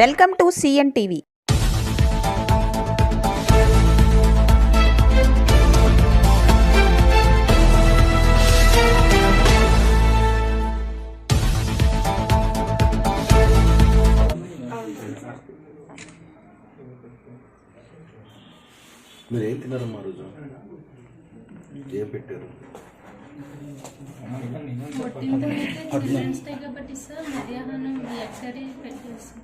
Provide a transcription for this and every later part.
Welcome to CN TV. మీరు ఏం తిన్నారమ్మా రోజు? ఏం పెట్టారు? చిల్డ్రన్స్ డే కాబట్టి సార్ మధ్యాహ్నం ఎగ్ కర్రీ పెట్టేస్తాం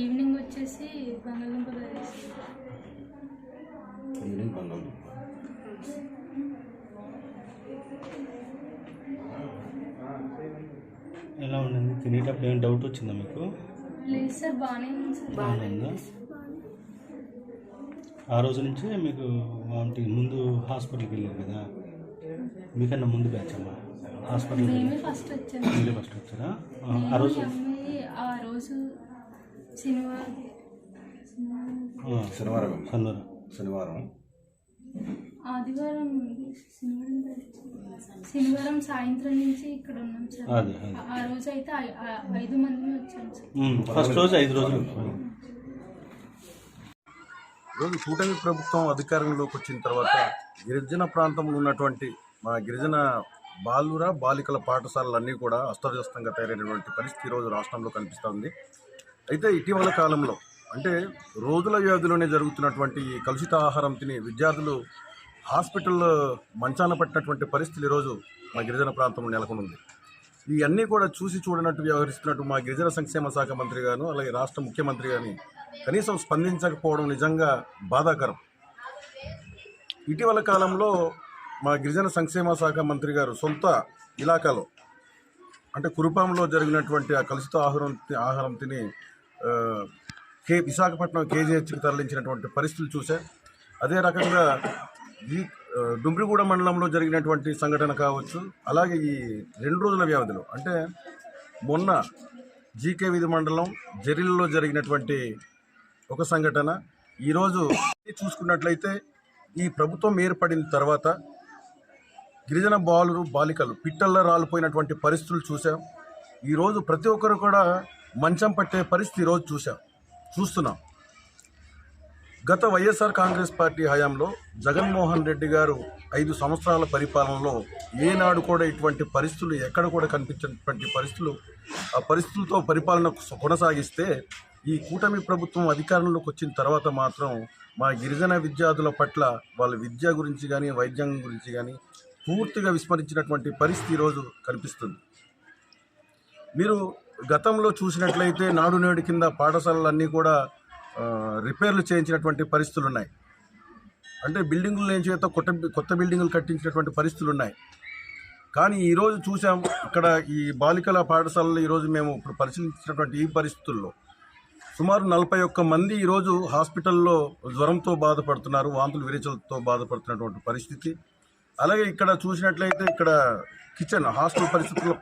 ఈవినింగ్ వచ్చేసి బంగాళదుంప. ఈవినింగ్ బంగాళదుంప. ఎలా ఉండింది తినేటప్పుడు ఏం డౌట్ వచ్చిందా మీకు? లేదు సార్ బాగానే ఉంది సార్. బాగానే ఉందా? ఆ రోజు నుంచే మీకు వామిటింగ్ ముందు హాస్పిటల్కి వెళ్ళారు కదా? మీకన్నా ముందు బ్యాచ్ అమ్మా. మేమే వెళ్ళి ఫస్ట్ వచ్చాము మీరే ఫస్ట్ వచ్చారా? ఆ, రోజు? అమ్మాయి ఆ రోజు శనివారం. ఆ, శనివారం. శనివారం. శనివారం. ఆదివారం శనివారం. శనివారం సాయంత్రం నుంచి ఇక్కడ ఉన్నాం సార్. అదే అదే. ఆ రోజు అయితే ఐదు మంది వచ్చాం సార్. ఉమ్, ఫస్ట్ రోజు ఐదు రోజులు. ఈరోజు కూటమి ప్రభుత్వం అధికారంలోకి వచ్చిన తర్వాత గిరిజన ప్రాంతంలో ఉన్నటువంటి మా గిరిజన బాలుర బాలికల పాఠశాలలన్నీ కూడా అస్తవ్యస్తంగా తయారైనటువంటి పరిస్థితి ఈరోజు రాష్ట్రంలో కనిపిస్తుంది. అయితే ఇటీవల కాలంలో అంటే రోజుల వ్యాధిలోనే జరుగుతున్నటువంటి ఈ కలుషిత ఆహారం తిని విద్యార్థులు హాస్పిటల్లో మంచాన పట్టినటువంటి పరిస్థితులు ఈరోజు మా గిరిజన ప్రాంతంలో నెలకొని ఉంది ఇవన్నీ కూడా చూసి చూడనట్టు వ్యవహరిస్తున్నట్టు మా గిరిజన సంక్షేమ శాఖ మంత్రి గాను అలాగే రాష్ట్ర ముఖ్యమంత్రి గాని కనీసం స్పందించకపోవడం నిజంగా బాధాకరం. ఇటీవల కాలంలో మా గిరిజన సంక్షేమ శాఖ మంత్రి గారు సొంత ఇలాకాలో అంటే కురుపాంలో జరిగినటువంటి ఆ కలుషిత ఆహారం ఆహారం తిని కే విశాఖపట్నం కేజీహెచ్కి తరలించినటువంటి పరిస్థితులు చూసా అదే రకంగా ఈ డుమ్రిగూడ మండలంలో జరిగినటువంటి సంఘటన కావచ్చు అలాగే ఈ రెండు రోజుల వ్యవధిలో అంటే మొన్న జీకే విధి మండలం జరిల్లో జరిగినటువంటి ఒక సంఘటన. ఈరోజు చూసుకున్నట్లయితే ఈ ప్రభుత్వం ఏర్పడిన తర్వాత గిరిజన బాలురు బాలికలు పిట్టల్లో రాలిపోయినటువంటి పరిస్థితులు చూసాం ఈరోజు ప్రతి ఒక్కరు కూడా మంచం పట్టే పరిస్థితి ఈరోజు చూసాం చూస్తున్నాం. గత వైఎస్ఆర్ కాంగ్రెస్ పార్టీ హయాంలో జగన్మోహన్ రెడ్డి గారు ఐదు సంవత్సరాల పరిపాలనలో ఏనాడు కూడా ఇటువంటి పరిస్థితులు ఎక్కడ కూడా కనిపించినటువంటి పరిస్థితులు ఆ పరిస్థితులతో పరిపాలన కొనసాగిస్తే ఈ కూటమి ప్రభుత్వం అధికారంలోకి వచ్చిన తర్వాత మాత్రం మా గిరిజన విద్యార్థుల పట్ల వాళ్ళ విద్య గురించి కానీ వైద్యం గురించి కానీ పూర్తిగా విస్మరించినటువంటి పరిస్థితి ఈరోజు కనిపిస్తుంది. మీరు గతంలో చూసినట్లయితే నాడు నేడు కింద పాఠశాలలన్నీ కూడా రిపేర్లు చేయించినటువంటి పరిస్థితులు ఉన్నాయి అంటే బిల్డింగులు లేని చేత కొత్త కొత్త బిల్డింగులు కట్టించినటువంటి పరిస్థితులు ఉన్నాయి కానీ ఈరోజు చూసాం ఇక్కడ ఈ బాలికల పాఠశాలలో ఈరోజు మేము ఇప్పుడు పరిశీలించినటువంటి ఈ పరిస్థితుల్లో సుమారు నలభై ఒక్క మంది ఈరోజు హాస్పిటల్లో జ్వరంతో బాధపడుతున్నారు వాంతులు విరేచలతో బాధపడుతున్నటువంటి పరిస్థితి. అలాగే ఇక్కడ చూసినట్లయితే ఇక్కడ కిచెన్ హాస్టల్ పరిస్థితుల్లో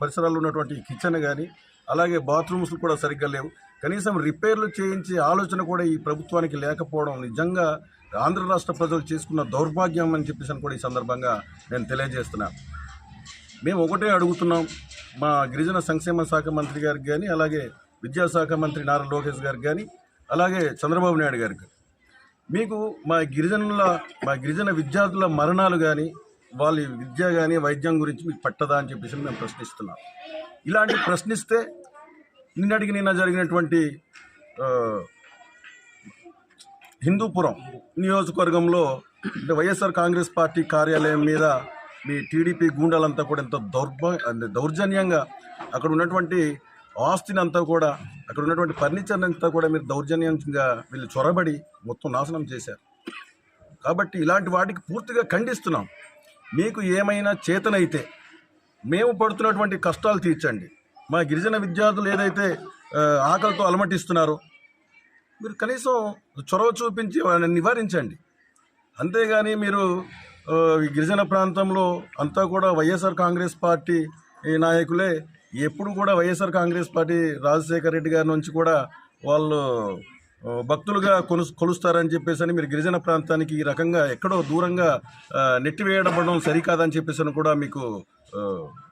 పరిసరాల్లో ఉన్నటువంటి కిచెన్ కానీ అలాగే బాత్రూమ్స్ కూడా సరిగ్గా లేవు. కనీసం రిపేర్లు చేయించే ఆలోచన కూడా ఈ ప్రభుత్వానికి లేకపోవడం నిజంగా ఆంధ్ర రాష్ట్ర ప్రజలు చేసుకున్న దౌర్భాగ్యం అని చెప్పేసి కూడా ఈ సందర్భంగా నేను తెలియజేస్తున్నాను మేము ఒకటే అడుగుతున్నాం మా గిరిజన సంక్షేమ శాఖ మంత్రి గారికి కానీ అలాగే విద్యాశాఖ మంత్రి నారా లోకేష్ గారికి కానీ అలాగే చంద్రబాబు నాయుడు గారికి. మీకు మా గిరిజనుల మా గిరిజన విద్యార్థుల మరణాలు కానీ వాళ్ళ విద్య కానీ వైద్యం గురించి మీకు పట్టదా అని చెప్పేసి మేము ప్రశ్నిస్తున్నాం. ఇలాంటి ప్రశ్నిస్తే నిన్నటికి నిన్న జరిగినటువంటి హిందూపురం నియోజకవర్గంలో అంటే వైఎస్ఆర్ కాంగ్రెస్ పార్టీ కార్యాలయం మీద మీ టీడీపీ గూండాలంతా కూడా ఎంతో దౌర్భ దౌర్జన్యంగా అక్కడ ఉన్నటువంటి ఆస్తిని అంతా కూడా అక్కడ ఉన్నటువంటి ఫర్నిచర్ అంతా కూడా మీరు దౌర్జన్యంగా వీళ్ళు చొరబడి మొత్తం నాశనం చేశారు. కాబట్టి ఇలాంటి వాటికి పూర్తిగా ఖండిస్తున్నాం. మీకు ఏమైనా చేతనైతే మేము పడుతున్నటువంటి కష్టాలు తీర్చండి. మా గిరిజన విద్యార్థులు ఏదైతే ఆకలితో అలమటిస్తున్నారో మీరు కనీసం చొరవ చూపించి వాళ్ళని నివారించండి. అంతేగాని మీరు గిరిజన ప్రాంతంలో అంతా కూడా వైఎస్ఆర్ కాంగ్రెస్ పార్టీ ఈ నాయకులే ఎప్పుడు కూడా వైఎస్ఆర్ కాంగ్రెస్ పార్టీ రాజశేఖర రెడ్డి గారి నుంచి కూడా వాళ్ళు భక్తులుగా కొను కొలుస్తారని చెప్పేసి అని మీరు గిరిజన ప్రాంతానికి ఈ రకంగా ఎక్కడో దూరంగా ఆ, నెట్టివేయడం సరికాదని చెప్పేసి అని కూడా మీకు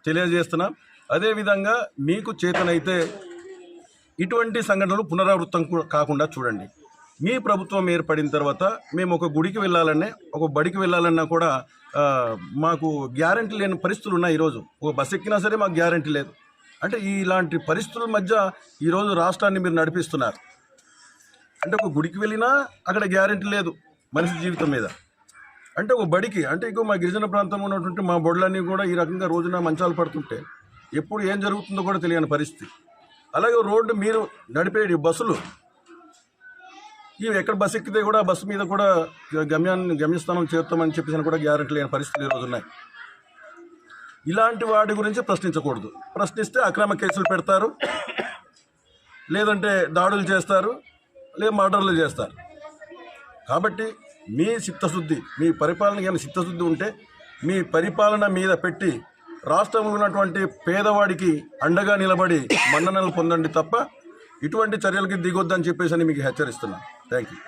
తెలియజేస్తున్నాం. అదేవిధంగా మీకు చేతనైతే ఇటువంటి సంఘటనలు పునరావృతం కాకుండా చూడండి. మీ ప్రభుత్వం ఏర్పడిన తర్వాత మేము ఒక గుడికి వెళ్ళాలన్నా ఒక బడికి వెళ్ళాలన్నా కూడా మాకు గ్యారంటీ లేని పరిస్థితులు ఉన్నాయి ఈరోజు. ఒక బస్ ఎక్కినా సరే మాకు గ్యారంటీ లేదు. అంటే ఇలాంటి పరిస్థితుల మధ్య ఈరోజు రాష్ట్రాన్ని మీరు నడిపిస్తున్నారు. అంటే ఒక గుడికి వెళ్ళినా అక్కడ గ్యారెంటీ లేదు మనిషి జీవితం మీద. అంటే ఒక బడికి అంటే ఇంకో మా గిరిజన ప్రాంతంలో ఉన్నటువంటి మా బొడ్లన్నీ కూడా ఈ రకంగా రోజున మంచాలు పడుతుంటే ఎప్పుడు ఏం జరుగుతుందో కూడా తెలియని పరిస్థితి. అలాగే రోడ్డు మీరు నడిపే బస్సులు ఇవి ఎక్కడ బస్సు ఎక్కితే కూడా బస్సు మీద కూడా గమ్యాన్ని గమ్యస్థానం చేరుతామని చెప్పేసి కూడా గ్యారెంటీ లేని పరిస్థితులు ఈరోజు ఉన్నాయి. ఇలాంటి వాటి గురించి ప్రశ్నించకూడదు. ప్రశ్నిస్తే అక్రమ కేసులు పెడతారు లేదంటే దాడులు చేస్తారు లేదా మర్డర్లు చేస్తారు. కాబట్టి మీ చిత్తశుద్ధి మీ పరిపాలన కానీ చిత్తశుద్ధి ఉంటే మీ పరిపాలన మీద పెట్టి రాష్ట్రంలో ఉన్నటువంటి పేదవాడికి అండగా నిలబడి మన్ననలు పొందండి తప్ప ఇటువంటి చర్యలకి దిగొద్దని చెప్పేసి అని మీకు హెచ్చరిస్తున్నాను. Thank you